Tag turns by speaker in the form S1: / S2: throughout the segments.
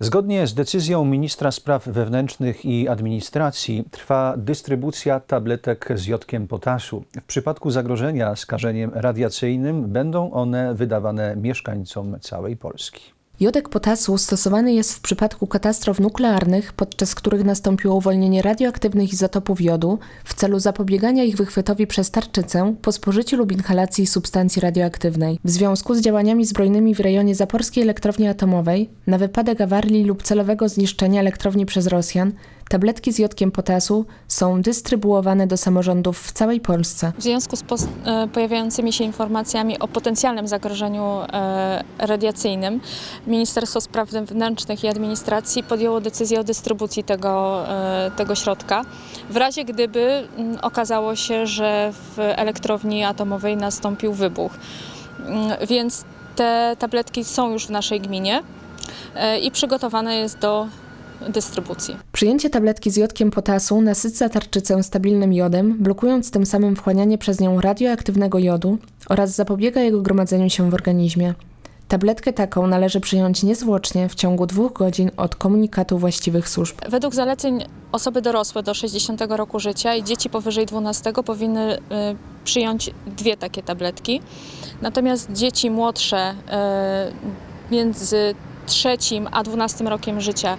S1: Zgodnie z decyzją ministra spraw wewnętrznych i administracji trwa dystrybucja tabletek z jodkiem potasu. W przypadku zagrożenia skażeniem radiacyjnym będą one wydawane mieszkańcom całej Polski.
S2: Jodek potasu stosowany jest w przypadku katastrof nuklearnych, podczas których nastąpiło uwolnienie radioaktywnych izotopów jodu w celu zapobiegania ich wychwytowi przez tarczycę po spożyciu lub inhalacji substancji radioaktywnej. W związku z działaniami zbrojnymi w rejonie Zaporskiej Elektrowni Atomowej, na wypadek awarii lub celowego zniszczenia elektrowni przez Rosjan, tabletki z jodkiem potasu są dystrybuowane do samorządów w całej Polsce.
S3: W związku z e, pojawiającymi się informacjami o potencjalnym zagrożeniu e, radiacyjnym, Ministerstwo Spraw Wewnętrznych i Administracji podjęło decyzję o dystrybucji tego, e, tego środka. W razie gdyby okazało się, że w elektrowni atomowej nastąpił wybuch. Więc te tabletki są już w naszej gminie i przygotowane jest do dystrybucji.
S2: Przyjęcie tabletki z jodkiem potasu nasyca tarczycę stabilnym jodem, blokując tym samym wchłanianie przez nią radioaktywnego jodu oraz zapobiega jego gromadzeniu się w organizmie. Tabletkę taką należy przyjąć niezwłocznie w ciągu dwóch godzin od komunikatu właściwych służb.
S3: Według zaleceń osoby dorosłe do 60 roku życia i dzieci powyżej 12 powinny y, przyjąć dwie takie tabletki. Natomiast dzieci młodsze y, między trzecim a 12 rokiem życia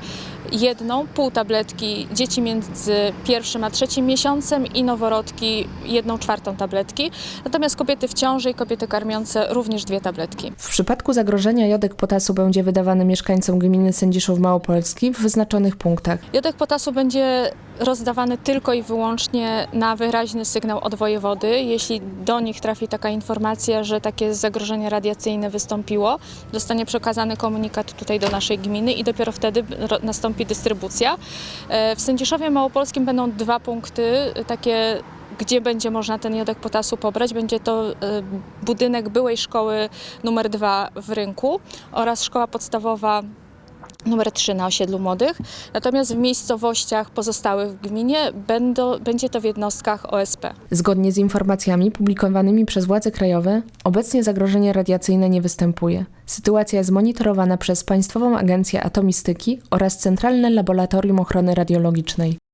S3: jedną, pół tabletki, dzieci między pierwszym a trzecim miesiącem i noworodki jedną czwartą tabletki. Natomiast kobiety w ciąży i kobiety karmiące również dwie tabletki.
S2: W przypadku zagrożenia jodek potasu będzie wydawany mieszkańcom gminy Sędziszów Małopolski w wyznaczonych punktach.
S3: Jodek potasu będzie rozdawany tylko i wyłącznie na wyraźny sygnał od wojewody. Jeśli do nich trafi taka informacja, że takie zagrożenie radiacyjne wystąpiło, zostanie przekazany komunikat tutaj do naszej gminy i dopiero wtedy ro- nastąpi dystrybucja. E, W Sędziszowie Małopolskim będą dwa punkty e, takie gdzie będzie można ten jodek potasu pobrać. Będzie to e, budynek byłej szkoły numer 2 w Rynku oraz szkoła podstawowa numer 3 na osiedlu młodych. Natomiast w miejscowościach pozostałych w gminie będą, będzie to w jednostkach OSP.
S2: Zgodnie z informacjami publikowanymi przez władze krajowe, obecnie zagrożenie radiacyjne nie występuje. Sytuacja jest monitorowana przez Państwową Agencję Atomistyki oraz Centralne Laboratorium Ochrony Radiologicznej.